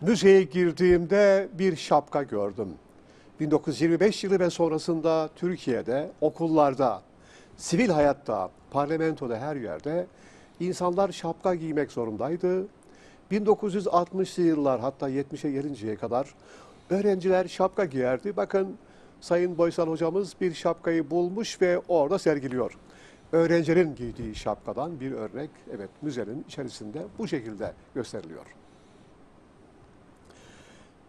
Müzeye girdiğimde bir şapka gördüm. 1925 yılı ve sonrasında Türkiye'de, okullarda, sivil hayatta, parlamentoda her yerde insanlar şapka giymek zorundaydı. 1960'lı yıllar hatta 70'e gelinceye kadar öğrenciler şapka giyerdi. Bakın Sayın Boysal hocamız bir şapkayı bulmuş ve orada sergiliyor. Öğrencilerin giydiği şapkadan bir örnek evet müzenin içerisinde bu şekilde gösteriliyor.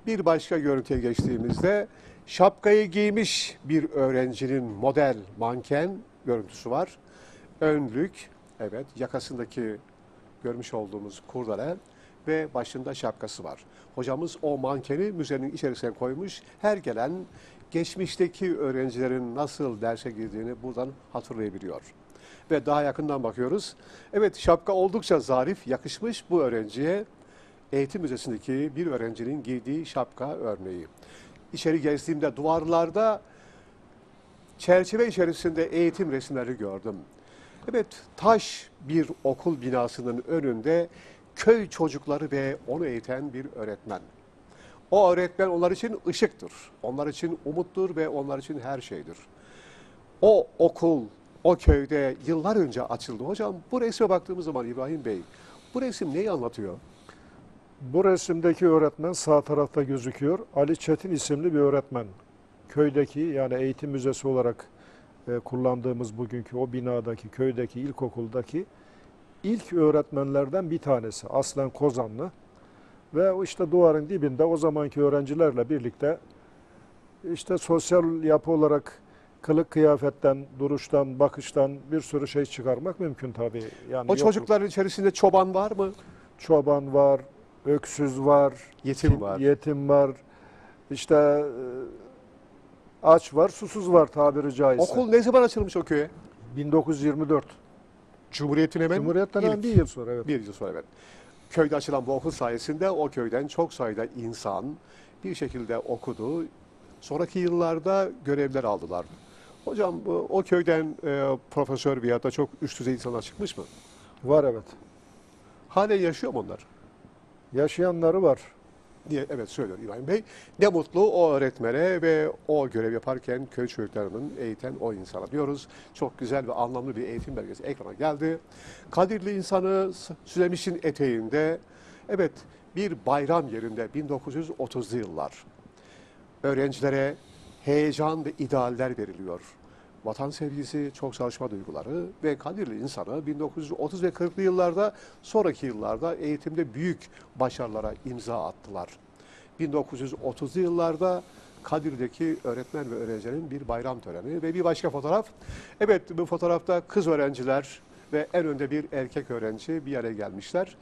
Bir başka görüntüye geçtiğimizde şapkayı giymiş bir öğrencinin model manken görüntüsü var. Önlük, evet yakasındaki görmüş olduğumuz kurdele ve başında şapkası var. Hocamız o mankeni müzenin içerisine koymuş. Her gelen geçmişteki öğrencilerin nasıl derse girdiğini buradan hatırlayabiliyor. Ve daha yakından bakıyoruz. Evet şapka oldukça zarif, yakışmış bu öğrenciye. Eğitim Müzesi'ndeki bir öğrencinin giydiği şapka örneği. İçeri gezdiğimde duvarlarda çerçeve içerisinde eğitim resimleri gördüm. Evet, taş bir okul binasının önünde köy çocukları ve onu eğiten bir öğretmen. O öğretmen onlar için ışıktır, onlar için umuttur ve onlar için her şeydir. O okul, o köyde yıllar önce açıldı. Hocam bu resme baktığımız zaman İbrahim Bey, bu resim neyi anlatıyor? Bu resimdeki öğretmen sağ tarafta gözüküyor. Ali Çetin isimli bir öğretmen. Köydeki yani eğitim müzesi olarak e, kullandığımız bugünkü o binadaki, köydeki, ilkokuldaki ilk öğretmenlerden bir tanesi. Aslen Kozanlı. Ve işte duvarın dibinde o zamanki öğrencilerle birlikte işte sosyal yapı olarak kılık kıyafetten, duruştan, bakıştan bir sürü şey çıkarmak mümkün tabii. Yani O yokluk- çocukların içerisinde çoban var mı? çoban var, öksüz var, Yetim var. yetim var, işte e, aç var, susuz var tabiri caizse. Okul ne zaman açılmış o köye? 1924. Cumhuriyet'in hemen Cumhuriyet'ten ilk- hemen bir yıl sonra evet. Bir yıl sonra evet. Köyde açılan bu okul sayesinde o köyden çok sayıda insan bir şekilde okudu. Sonraki yıllarda görevler aldılar. Hocam o köyden e, profesör veya da çok üst düzey insanlar çıkmış mı? Var evet. Halen yaşıyor mu onlar? Yaşayanları var. diye evet söylüyor İbrahim Bey. Ne mutlu o öğretmene ve o görev yaparken köy çocuklarının eğiten o insana diyoruz. Çok güzel ve anlamlı bir eğitim belgesi ekrana geldi. Kadirli insanı Sülemiş'in eteğinde evet bir bayram yerinde 1930'lu yıllar öğrencilere heyecan ve idealler veriliyor. Vatan sevgisi, çok çalışma duyguları ve Kadirli insanı 1930 ve 40'lı yıllarda sonraki yıllarda eğitimde büyük başarılara imza attılar. 1930'lu yıllarda Kadir'deki öğretmen ve öğrencilerin bir bayram töreni ve bir başka fotoğraf. Evet bu fotoğrafta kız öğrenciler ve en önde bir erkek öğrenci bir araya gelmişler.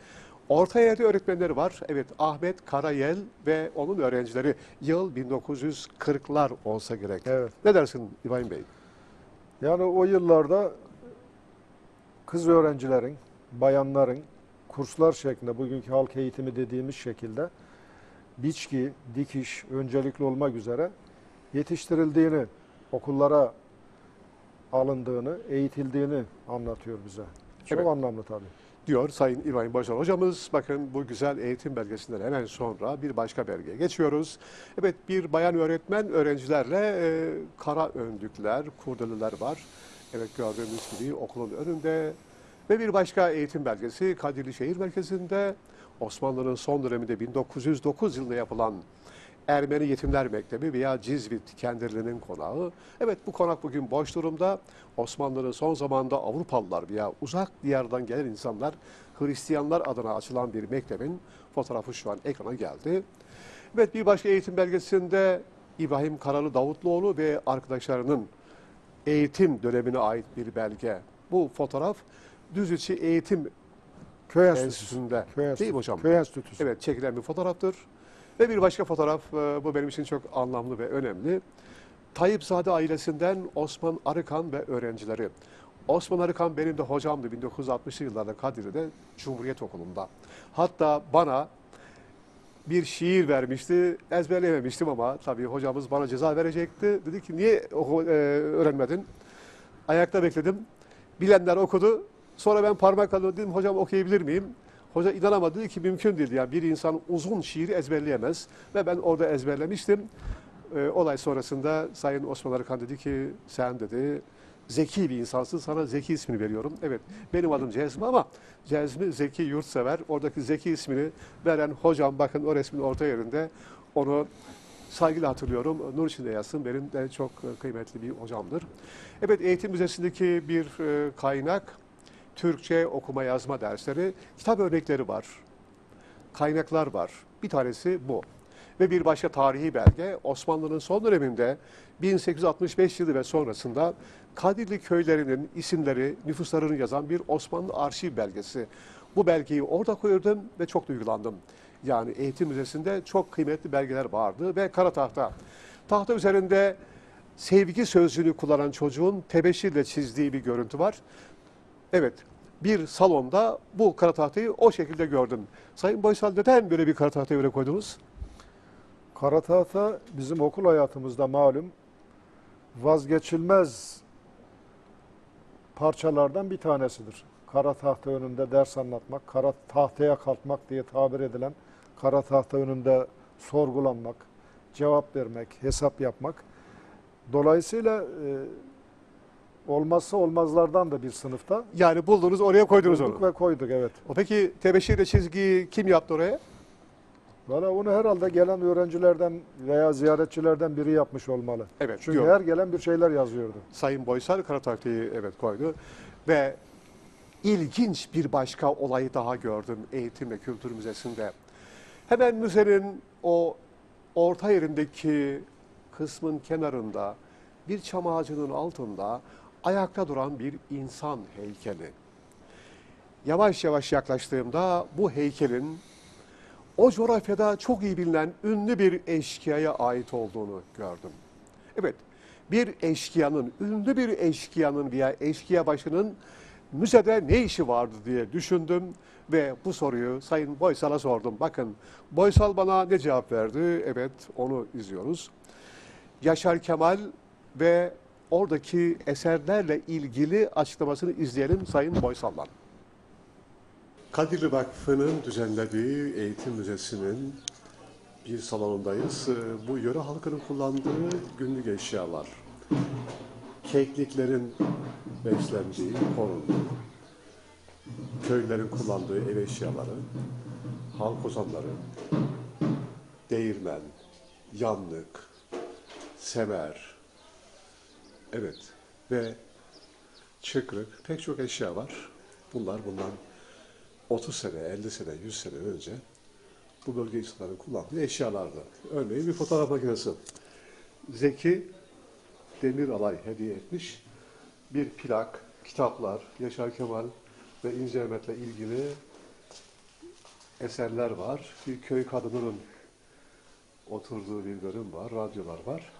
Orta yerde öğretmenleri var. Evet Ahmet Karayel ve onun öğrencileri yıl 1940'lar olsa gerek. Evet. Ne dersin İbrahim Bey? Yani o yıllarda kız öğrencilerin, bayanların kurslar şeklinde bugünkü halk eğitimi dediğimiz şekilde biçki, dikiş öncelikli olmak üzere yetiştirildiğini, okullara alındığını, eğitildiğini anlatıyor bize. Çok Evet. anlamlı tabii. Diyor Sayın İbrahim Başar hocamız. Bakın bu güzel eğitim belgesinden hemen sonra bir başka belgeye geçiyoruz. Evet bir bayan öğretmen öğrencilerle e, kara önlükler, kurdeleler var. Evet gördüğümüz gibi okulun önünde ve bir başka eğitim belgesi Kadirli Şehir Merkezi'nde Osmanlı'nın son döneminde 1909 yılında yapılan Ermeni Yetimler Mektebi veya Cizvit kendilerinin konağı. Evet bu konak bugün boş durumda. Osmanlı'nın son zamanda Avrupalılar veya uzak diyardan gelen insanlar Hristiyanlar adına açılan bir mektebin fotoğrafı şu an ekrana geldi. Evet bir başka eğitim belgesinde İbrahim Karalı Davutluoğlu ve arkadaşlarının eğitim dönemine ait bir belge. Bu fotoğraf Düzüçi Eğitim Köy Enstitüsü. Enstitüsü'nde değil mi hocam? Köy Enstitüsü. Evet çekilen bir fotoğraftır. Ve bir başka fotoğraf, e, bu benim için çok anlamlı ve önemli. Tayyipzade ailesinden Osman Arıkan ve öğrencileri. Osman Arıkan benim de hocamdı 1960'lı yıllarda Kadirli'de Cumhuriyet Okulu'nda. Hatta bana bir şiir vermişti, ezberleyememiştim ama tabii hocamız bana ceza verecekti. Dedi ki niye e, öğrenmedin? Ayakta bekledim. Bilenler okudu. Sonra ben parmak kaldırdım dedim hocam okuyabilir miyim? Hoca inanamadı dedi ki mümkün değil. Yani bir insan uzun şiiri ezberleyemez. Ve ben orada ezberlemiştim. Ee, olay sonrasında Sayın Osman Arıkan dedi ki sen dedi zeki bir insansın sana Zeki ismini veriyorum. Evet benim adım Cezmi ama Cezmi Zeki Yurtsever. Oradaki Zeki ismini veren hocam bakın o resmin orta yerinde onu saygıyla hatırlıyorum. Nur içinde yatsın benim de çok e, kıymetli bir hocamdır. Evet eğitim müzesindeki bir e, kaynak Türkçe okuma yazma dersleri, kitap örnekleri var. Kaynaklar var. Bir tanesi bu. Ve bir başka tarihi belge Osmanlı'nın son döneminde 1865 yılı ve sonrasında Kadirli köylerinin isimleri, nüfuslarını yazan bir Osmanlı arşiv belgesi. Bu belgeyi orada koydum ve çok duygulandım. Yani eğitim müzesinde çok kıymetli belgeler vardı ve kara tahta. Tahta üzerinde sevgi sözcüğünü kullanan çocuğun tebeşirle çizdiği bir görüntü var. Evet, bir salonda bu kara tahtayı o şekilde gördüm. Sayın Boysal neden böyle bir kara tahtayı öyle koydunuz? Kara tahta bizim okul hayatımızda malum vazgeçilmez parçalardan bir tanesidir. Kara tahta önünde ders anlatmak, kara tahtaya kalkmak diye tabir edilen kara tahta önünde sorgulanmak, cevap vermek, hesap yapmak. Dolayısıyla e, olmazsa olmazlardan da bir sınıfta Yani buldunuz oraya koydunuz bulduk onu. ve koyduk evet. O peki tebeşirle çizgiyi kim yaptı oraya? Valla onu herhalde gelen öğrencilerden veya ziyaretçilerden biri yapmış olmalı. Evet, Çünkü diyor. her gelen bir şeyler yazıyordu. Sayın Boysal kara tahtayı evet koydu. Ve ilginç bir başka olayı daha gördüm Eğitim ve Kültür Müzesi'nde. Hemen müzenin o orta yerindeki kısmın kenarında bir çam ağacının altında ayakta duran bir insan heykeli. Yavaş yavaş yaklaştığımda bu heykelin o coğrafyada çok iyi bilinen ünlü bir eşkıyaya ait olduğunu gördüm. Evet, bir eşkıyanın, ünlü bir eşkıyanın veya eşkıya başının müzede ne işi vardı diye düşündüm ve bu soruyu Sayın Boysal'a sordum. Bakın Boysal bana ne cevap verdi? Evet onu izliyoruz. Yaşar Kemal ve oradaki eserlerle ilgili açıklamasını izleyelim Sayın Boysal'dan. Kadirli Vakfı'nın düzenlediği eğitim müzesinin bir salonundayız. Ee, Bu yöre halkının kullandığı günlük eşyalar. Kekliklerin beslendiği, korunduğu, köylülerin kullandığı ev eşyaları, halk ozanları, değirmen, yanlık, semer, evet ve çıkrık pek çok eşya var. Bunlar bundan 30 sene, 50 sene, 100 sene önce bu bölge insanların kullandığı eşyalardı. Örneğin bir fotoğraf makinesi. Zeki Demiralay hediye etmiş. Bir plak, kitaplar, Yaşar Kemal ve İnce Mehmet'le ilgili eserler var. Bir köy kadınının oturduğu bir bölüm var, radyolar var.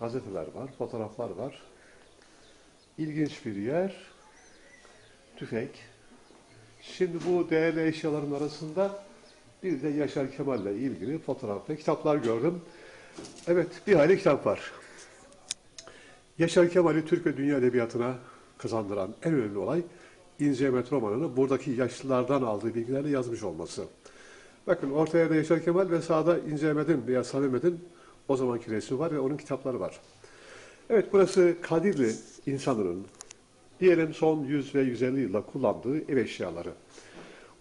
Gazeteler var, fotoğraflar var. İlginç bir yer. Tüfek, Şimdi bu değerli eşyaların arasında bir de Yaşar Kemal'le ilgili fotoğraf ve kitaplar gördüm. Evet, bir hayli kitap var. Yaşar Kemal'i Türk ve Dünya Edebiyatı'na kazandıran en önemli olay İnce Mehmet romanını buradaki yaşlılardan aldığı bilgilerle yazmış olması. Bakın ortaya da Yaşar Kemal ve sağda İnce Mehmet'in veya Sami o zamanki resmi var ve onun kitapları var. Evet burası Kadirli insanının diyelim son 100 ve 150 yılda kullandığı ev eşyaları.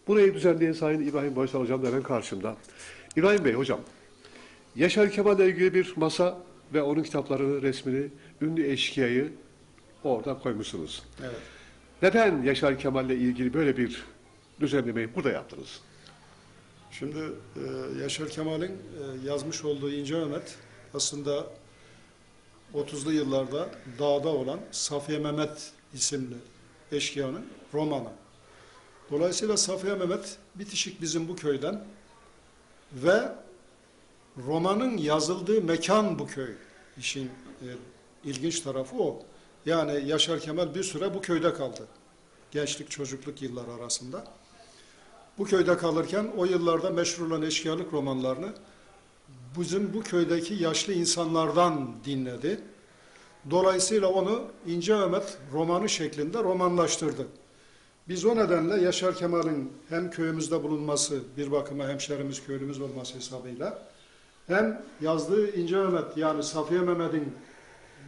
Burayı düzenleyen Sayın İbrahim Baysal Hocam da hemen karşımda. İbrahim Bey hocam, Yaşar Kemal'le ilgili bir masa ve onun kitaplarını, resmini, ünlü eşkıyayı orada koymuşsunuz. Evet. Neden Yaşar Kemal'le ilgili böyle bir düzenlemeyi burada yaptınız? Şimdi e, Yaşar Kemal'in e, yazmış olduğu İnce Mehmet aslında 30'lu yıllarda dağda olan Safiye Mehmet isimli eşkıyanın romanı. Dolayısıyla Safiye Mehmet bitişik bizim bu köyden ve romanın yazıldığı mekan bu köy. İşin e, ilginç tarafı o. Yani Yaşar Kemal bir süre bu köyde kaldı. Gençlik çocukluk yılları arasında. Bu köyde kalırken o yıllarda meşhur olan eşkıyalık romanlarını bizim bu köydeki yaşlı insanlardan dinledi. Dolayısıyla onu İnce Mehmet romanı şeklinde romanlaştırdı. Biz o nedenle Yaşar Kemal'in hem köyümüzde bulunması, bir bakıma hemşerimiz, köylümüz olması hesabıyla hem yazdığı İnce Mehmet yani Safiye Mehmet'in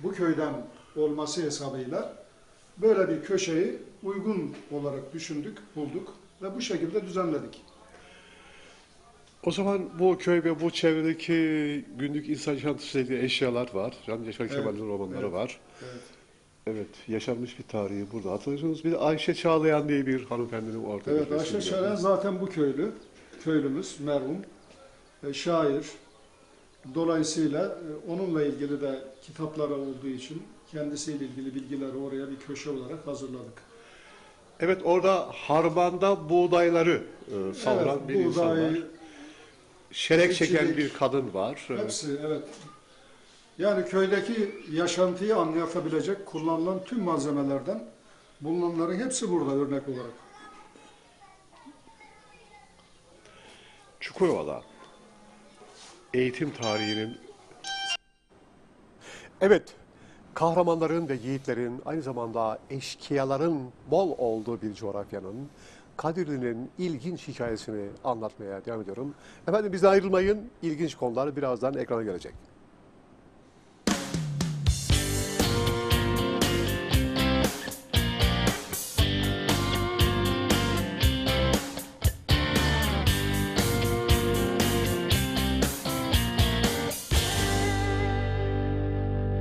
bu köyden olması hesabıyla böyle bir köşeyi uygun olarak düşündük, bulduk ve bu şekilde düzenledik. O zaman bu köy ve bu çevredeki günlük insan yaşantısıyla ilgili eşyalar var. Can Yaşar Evet, Kemal'in romanları evet. var. Evet. Evet, yaşanmış bir tarihi burada hatırlıyorsunuz. Bir de Ayşe Çağlayan diye bir hanımefendinin orada. Evet, Ayşe gördüm. zaten bu köylü, köylümüz, merhum, e, şair. Dolayısıyla e, onunla ilgili de kitapları olduğu için kendisiyle ilgili bilgileri oraya bir köşe olarak hazırladık. Evet, orada harmanda buğdayları e, savuran evet, bir insan var. buğday, Şerek çeken çiftçilik, bir kadın var. Hepsi evet. Yani köydeki yaşantıyı anlatabilecek kullanılan tüm malzemelerden bulunanların hepsi burada örnek olarak. Çukurova eğitim tarihinin Evet, kahramanların ve yiğitlerin aynı zamanda eşkıyaların bol olduğu bir coğrafyanın Kadirli'nin ilginç hikayesini anlatmaya devam ediyorum. Efendim bizden ayrılmayın. İlginç konular birazdan ekrana gelecek.